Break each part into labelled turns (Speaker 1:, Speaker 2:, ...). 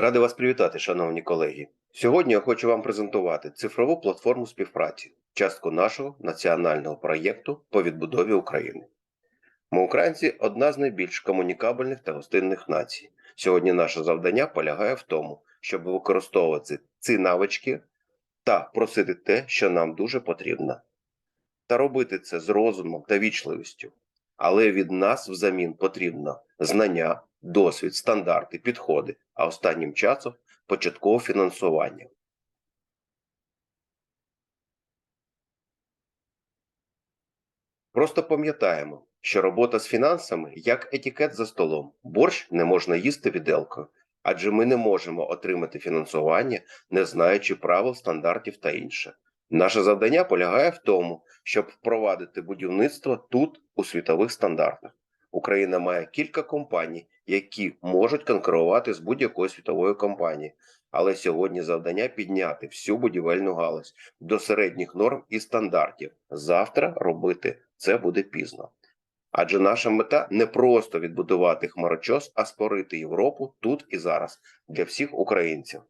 Speaker 1: Радий вас привітати, шановні колеги. Сьогодні я хочу вам презентувати цифрову платформу співпраці, частку нашого національного проєкту по відбудові України. Ми, українці, одна з найбільш комунікабельних та гостинних націй. Сьогодні наше завдання полягає в тому, щоб використовувати ці навички та просити те, що нам дуже потрібно, та робити це з розумом та вічливістю. Але від нас взамін потрібно знання, досвід, стандарти, підходи, а останнім часом початкове фінансування. Просто пам'ятаємо, що робота з фінансами як етикет за столом. Борщ не можна їсти віделкою, адже ми не можемо отримати фінансування, не знаючи правил, стандартів та інше. Наше завдання полягає в тому, щоб впровадити будівництво тут у світових стандартах. Україна має кілька компаній, які можуть конкурувати з будь-якою світовою компанією. Але сьогодні завдання підняти всю будівельну галузь до середніх норм і стандартів. Завтра робити це буде пізно. Адже наша мета не просто відбудувати хмарочос, а створити Європу тут і зараз для всіх українців.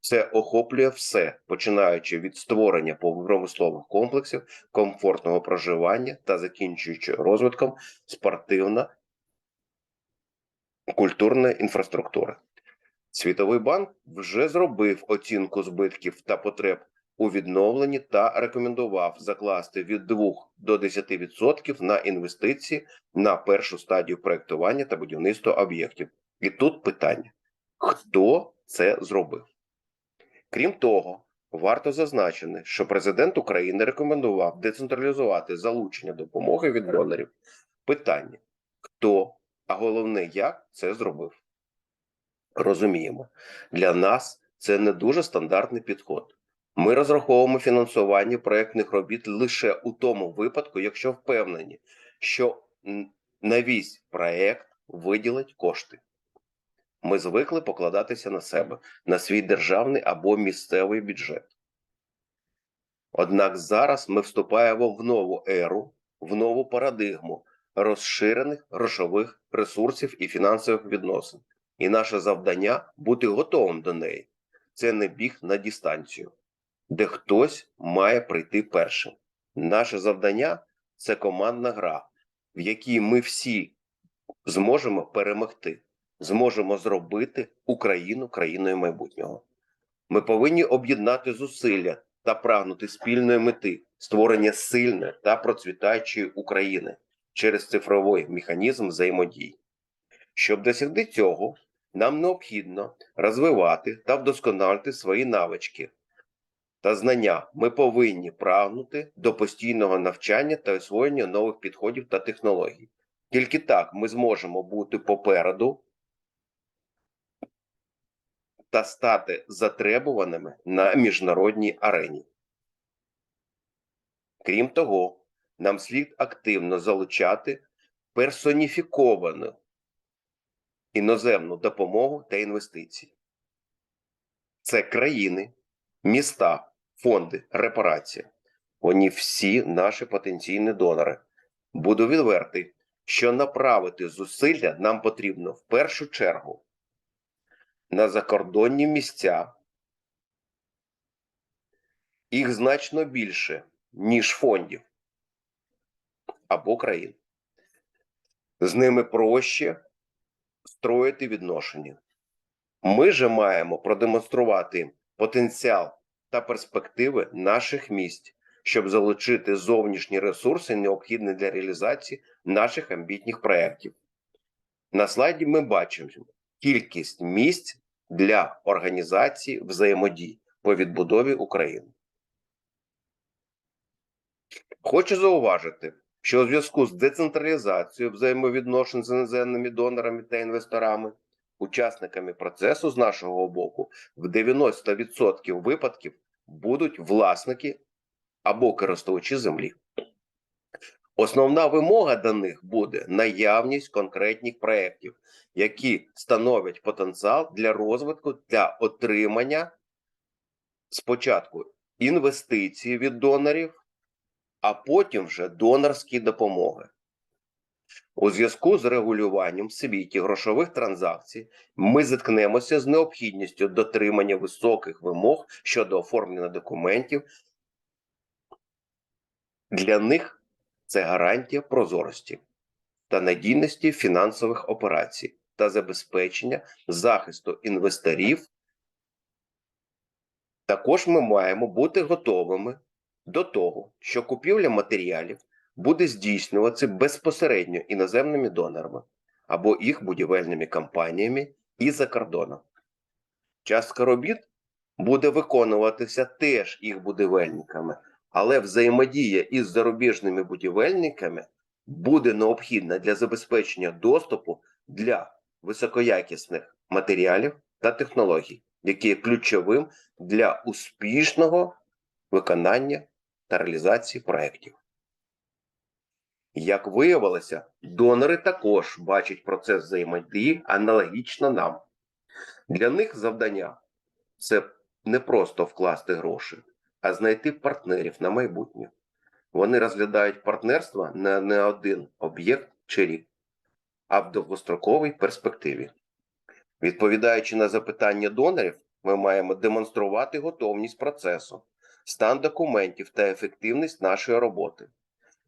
Speaker 1: Це охоплює все, починаючи від створення промислових комплексів, комфортного проживання та закінчуючи розвитком спортивно культурної інфраструктури. Світовий банк вже зробив оцінку збитків та потреб у відновленні та рекомендував закласти від 2 до 10% на інвестиції на першу стадію проектування та будівництва об'єктів. І тут питання: хто це зробив? Крім того, варто зазначити, що президент України рекомендував децентралізувати залучення допомоги від донорів. Питання: хто, а головне, як це зробив? Розуміємо, для нас це не дуже стандартний підход. Ми розраховуємо фінансування проєктних робіт лише у тому випадку, якщо впевнені, що на весь проєкт виділить кошти. Ми звикли покладатися на себе, на свій державний або місцевий бюджет. Однак зараз ми вступаємо в нову еру, в нову парадигму розширених грошових ресурсів і фінансових відносин. І наше завдання бути готовим до неї. Це не біг на дистанцію, де хтось має прийти першим. Наше завдання це командна гра, в якій ми всі зможемо перемогти зможемо зробити Україну країною майбутнього. Ми повинні об'єднати зусилля та прагнути спільної мети створення сильної та процвітаючої України через цифровий механізм взаємодії. Щоб досягти цього, нам необхідно розвивати та вдосконалити свої навички та знання. Ми повинні прагнути до постійного навчання та освоєння нових підходів та технологій. Тільки так ми зможемо бути попереду та стати затребуваними на міжнародній арені. Крім того, нам слід активно залучати персоніфіковану іноземну допомогу та інвестиції. Це країни, міста, фонди, репарації. Вони всі наші потенційні донори. Буду відвертий, що направити зусилля нам потрібно в першу чергу на закордонні місця. Їх значно більше, ніж фондів або країн. З ними проще строїти відношення. Ми же маємо продемонструвати потенціал та перспективи наших місць, щоб залучити зовнішні ресурси, необхідні для реалізації наших амбітних проєктів. На слайді ми бачимо кількість місць для організації взаємодій по відбудові України. Хочу зауважити, що у зв'язку з децентралізацією взаємовідношень з іноземними донорами та інвесторами, учасниками процесу з нашого боку в 90% випадків будуть власники або користувачі землі. Основна вимога до них буде наявність конкретних проєктів, які становлять потенціал для розвитку для отримання спочатку інвестицій від донорів, а потім вже донорські допомоги. У зв'язку з регулюванням в світі грошових транзакцій ми зіткнемося з необхідністю дотримання високих вимог щодо оформлення документів. Для них це гарантія прозорості та надійності фінансових операцій та забезпечення захисту інвесторів. Також ми маємо бути готовими до того, що купівля матеріалів буде здійснюватися безпосередньо іноземними донорами або їх будівельними компаніями і за кордоном. Частка робіт буде виконуватися теж їх будівельниками, але взаємодія із зарубіжними будівельниками буде необхідна для забезпечення доступу для високоякісних матеріалів та технологій, які є ключовим для успішного виконання та реалізації проєктів. Як виявилося, донори також бачать процес взаємодії аналогічно нам. Для них завдання це не просто вкласти гроші, а знайти партнерів на майбутнє. Вони розглядають партнерство на не один об'єкт чи рік, а в довгостроковій перспективі. Відповідаючи на запитання донорів, ми маємо демонструвати готовність процесу, стан документів та ефективність нашої роботи.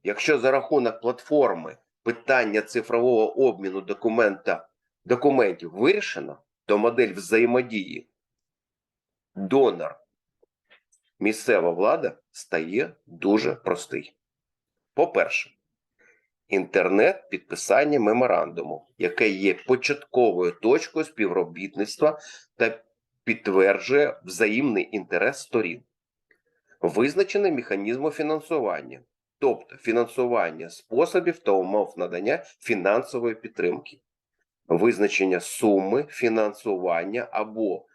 Speaker 1: Якщо за рахунок платформи питання цифрового обміну документа, документів вирішено, то модель взаємодії донор місцева влада стає дуже простий. По-перше, інтернет підписання меморандуму, яке є початковою точкою співробітництва та підтверджує взаємний інтерес сторін. Визначений механізм фінансування, тобто фінансування способів та умов надання фінансової підтримки, визначення суми фінансування або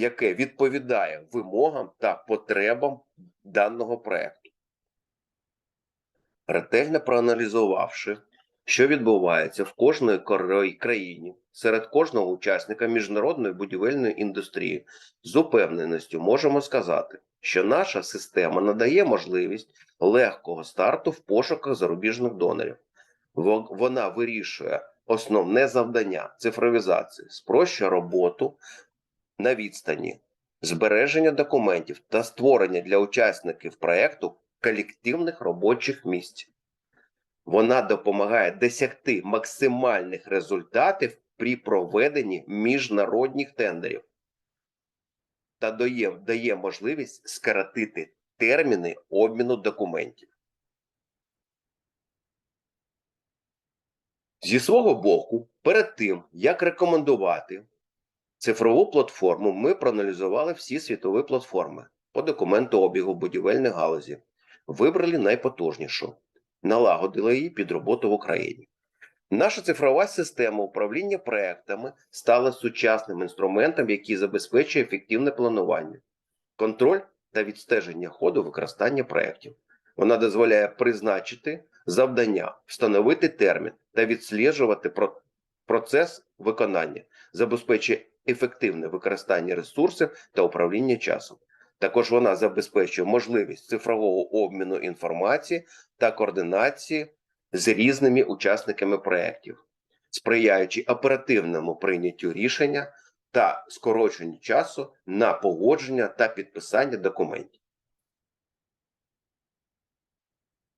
Speaker 1: яке відповідає вимогам та потребам даного проекту. Ретельно проаналізувавши, що відбувається в кожної країні серед кожного учасника міжнародної будівельної індустрії, з упевненістю можемо сказати, що наша система надає можливість легкого старту в пошуках зарубіжних донорів. Вона вирішує основне завдання цифровізації, спрощує роботу на відстані, збереження документів та створення для учасників проекту колективних робочих місць. Вона допомагає досягти максимальних результатів при проведенні міжнародних тендерів та дає, дає можливість скоротити терміни обміну документів. Зі свого боку, перед тим, як рекомендувати цифрову платформу, ми проаналізували всі світові платформи по документообігу будівельної галузі, вибрали найпотужнішу, налагодили її під роботу в Україні. Наша цифрова система управління проектами стала сучасним інструментом, який забезпечує ефективне планування, контроль та відстеження ходу використання проєктів. Вона дозволяє призначити завдання, встановити термін та відсліджувати процес виконання, забезпечує ефективне використання ресурсів та управління часом. Також вона забезпечує можливість цифрового обміну інформації та координації з різними учасниками проєктів, сприяючи оперативному прийняттю рішення та скороченню часу на погодження та підписання документів.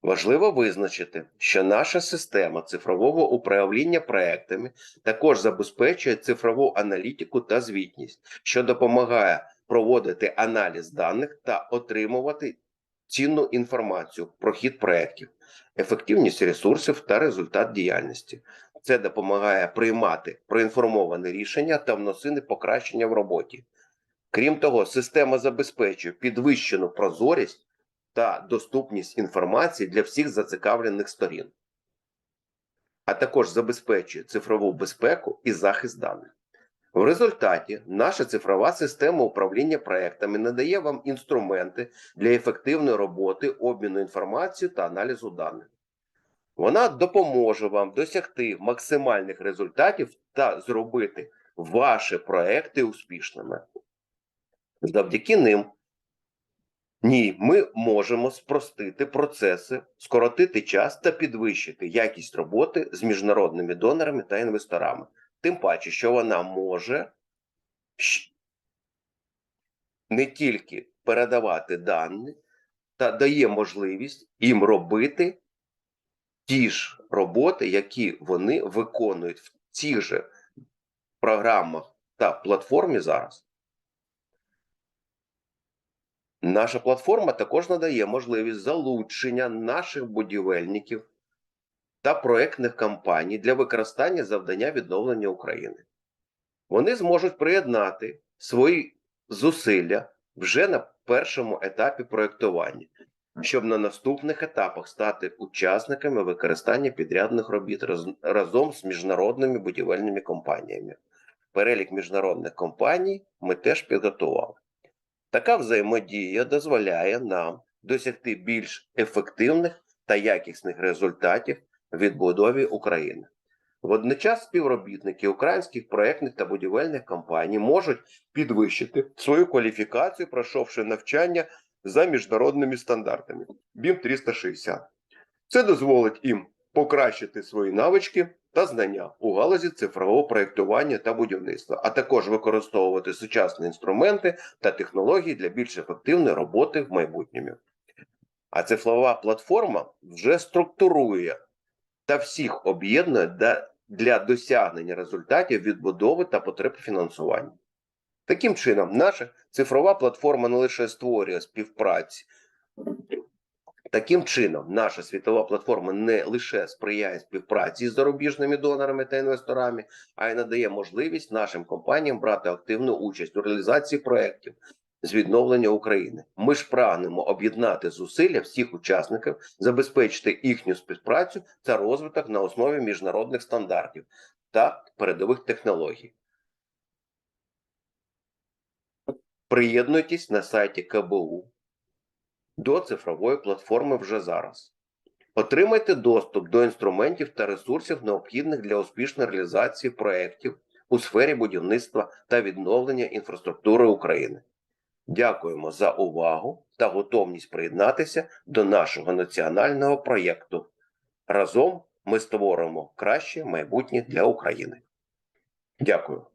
Speaker 1: Важливо визначити, що наша система цифрового управління проектами також забезпечує цифрову аналітику та звітність, що допомагає проводити аналіз даних та отримувати цінну інформацію про хід проєктів, ефективність ресурсів та результат діяльності. Це допомагає приймати проінформоване рішення та вносити покращення в роботі. Крім того, система забезпечує підвищену прозорість та доступність інформації для всіх зацікавлених сторін, а також забезпечує цифрову безпеку і захист даних. В результаті наша цифрова система управління проектами надає вам інструменти для ефективної роботи, обміну інформацією та аналізу даних. Вона допоможе вам досягти максимальних результатів та зробити ваші проекти успішними. Завдяки ним Ні, ми можемо спростити процеси, скоротити час та підвищити якість роботи з міжнародними донорами та інвесторами. Тим паче, що вона може не тільки передавати дані, та дає можливість їм робити ті ж роботи, які вони виконують в цих же програмах та платформі зараз. Наша платформа також надає можливість залучення наших будівельників та проектних компаній для використання завдання відновлення України. Вони зможуть приєднати свої зусилля вже на першому етапі проєктування, щоб на наступних етапах стати учасниками використання підрядних робіт раз- разом з міжнародними будівельними компаніями. Перелік міжнародних компаній ми теж підготували. Така взаємодія дозволяє нам досягти більш ефективних та якісних результатів відбудові України. Водночас співробітники українських проєктних та будівельних компаній можуть підвищити свою кваліфікацію, пройшовши навчання за міжнародними стандартами BIM 360. Це дозволить їм покращити свої навички та знання у галузі цифрового проєктування та будівництва, а також використовувати сучасні інструменти та технології для більш ефективної роботи в майбутньому. А цифрова платформа вже структурує та всіх об'єднує для досягнення результатів відбудови та потреб фінансування. Таким чином, наша цифрова платформа не лише створює співпраці. Таким чином, наша світова платформа не лише сприяє співпраці з зарубіжними донорами та інвесторами, а й надає можливість нашим компаніям брати активну участь у реалізації проєктів з відновлення України. Ми ж прагнемо об'єднати зусилля всіх учасників, забезпечити їхню співпрацю та розвиток на основі міжнародних стандартів та передових технологій. Приєднуйтесь на сайті КБУ до цифрової платформи вже зараз. Отримайте доступ до інструментів та ресурсів, необхідних для успішної реалізації проєктів у сфері будівництва та відновлення інфраструктури України. Дякуємо за увагу та готовність приєднатися до нашого національного проєкту. Разом ми створимо краще майбутнє для України. Дякую.